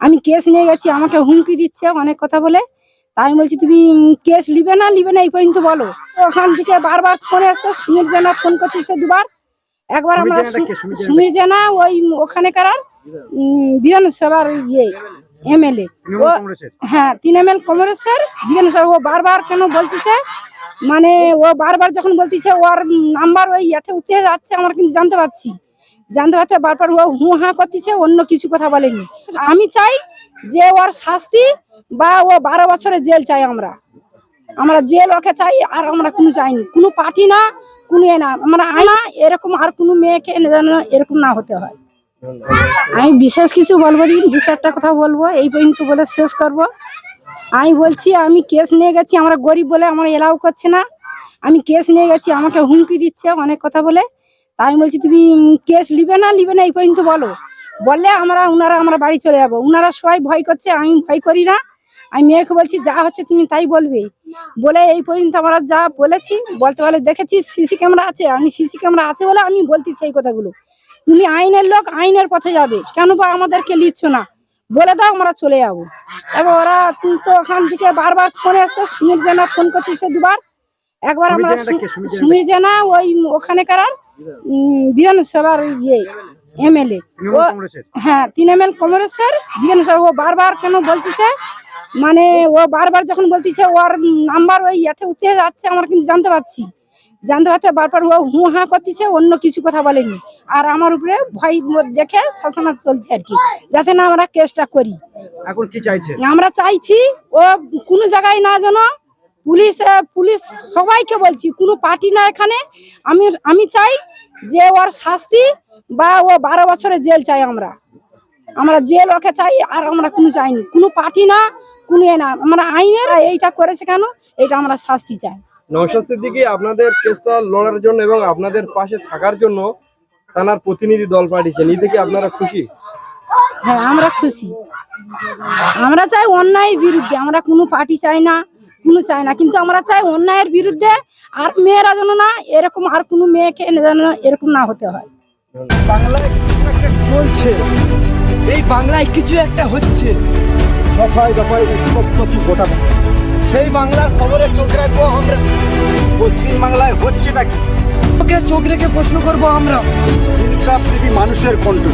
আমি কেস নিয়ে গেছি আমাকে হুমকি দিচ্ছে অনেক কথা বলে। তাই আমি বলছি তুমি কেস নিবে না নিবে না এই পর্যন্ত বলো। ওখান থেকে বারবার ফোন আসছে সুমির জানা ফোন করছে সে দুবার। একবার আমরা? সুমির জানা? ওই ওখানেকার বিধানসভার ইয়ে এমএলএ। হ্যাঁ তিন এম এল কংগ্রেসের বিধানসভা ও বারবার কেন বলতেছে? মানে ও বারবার যখন বলতেছে ওর নাম্বার ওই ইয়াতে উঠতে যাচ্ছে আমরা কিন্তু জানতে পারছি। জানতে পারতে বারবার ও হু হা করতেছে, অন্য কিছু কথা বলেনি। আমি চাই যে ওর শাস্তি বা ও বারো বছরের জেল চাই আমরা। আমরা জেল ওকে চাই, আর আমরা কোনো চাইনি। কোনো পার্টি না, কোনো এ না। আমরা আয়না এরকম আর কোনো মেয়েকে এনে যেন এরকম না হতে হয়। আমি বিশেষ কিছু বলব দু চারটা কথা বলব, এই পর্যন্ত বলে শেষ করব। আমি বলছি, আমি কেস নিয়ে গেছি, আমরা গরিব বলে, আমার এলাও করছে না। আমি কেস নিয়ে গেছি, আমাকে হুমকি দিচ্ছে, অনেক কথা বলে। আমি বলছি তুমি কেস নিবে না নিবে না এই পর্যন্ত বলো। বললে আমরা উনারা আমরা বাড়ি চলে যাব। উনারা সবাই ভয় করছে আমি ভয় করি না। আমি মেয়েকে বলছি যা হচ্ছে তুমি তাই বলবে। বলে এই পর্যন্ত আমরা যা বলেছি বলতে বলে দেখেছি সিসি ক্যামেরা আছে আমি সিসি ক্যামেরা আছে বলে আমি বলছি সেই কথাগুলো। তুমি আইনের লোক আইনের পথে যাবে। কেন বা আমাদেরকে লিচ্ছ না? বলে দাও আমরা চলে যাব। এবার ওরা তো ওখান থেকে বারবার ফোনে আসছে সুমির জেনা ফোন করছে সে দুবার। একবার আমরা? সুমির জানা ওই ওখানেকার বিধানসভার ইয়ে এমএলএ তৃণমূল কংগ্রেসের? হ্যাঁ এল কংগ্রেসের বিধানসভা ও বারবার কেন বলতেছে? মানে ও বারবার যখন বলতেছে ওর নাম্বার ওই ইয়াতে উঠতে যাচ্ছে আমরা কিন্তু জানতে পারছি। জানতে পারতে বারবার ও হু হা করতেছে অন্য কিছু কথা বলেনি। আর আমার উপরে ভয় দেখে শাসনা চলছে আর কি যাতে না আমরা কেসটা করি। এখন কি চাইছে? আমরা চাইছি ও কোনো জায়গায় না যেন পুলিশ পুলিশ সবাইকে বলছি কোনো পার্টি না এখানে। আমি আমি চাই যে ওর শাস্তি বা ও বারো বছরের জেল চাই আমরা। আমরা জেল ওকে চাই আর আমরা কোনো চাইনি কোনো পার্টি না কোনো এ না। আমরা আইনের এইটা করেছে কেন? এটা আমরা শাস্তি চাই। নওশাদ সিদ্দিকী আপনাদের কেসটা লড়ার জন্য এবং আপনাদের পাশে থাকার জন্য থানার প্রতিনিধি দল পাঠিয়েছেন। এই থেকে আপনারা খুশি? হ্যাঁ আমরা খুশি। আমরা চাই অন্যায়ের বিরুদ্ধে। আমরা কোনো পার্টি চাই না। কোনো চাই না। কিন্তু আমরা চাই অন্যায়ের বিরুদ্ধে আর মেয়েরা যেন না এরকম আর কোনো মেয়েকে এনে যেন এরকম না হতে হয়। বাংলায় কিছু একটা চলছে। এই বাংলায় কিছু একটা হচ্ছে। দফায় দফায় হচ্ছে গোটা সেই বাংলার খবরে চোখ রাখব আমরা। পশ্চিম বাংলায় হচ্ছেটা কি? চোখ রেখে প্রশ্ন করব আমরা। ইনসাফ প্রেমী মানুষের কণ্ঠ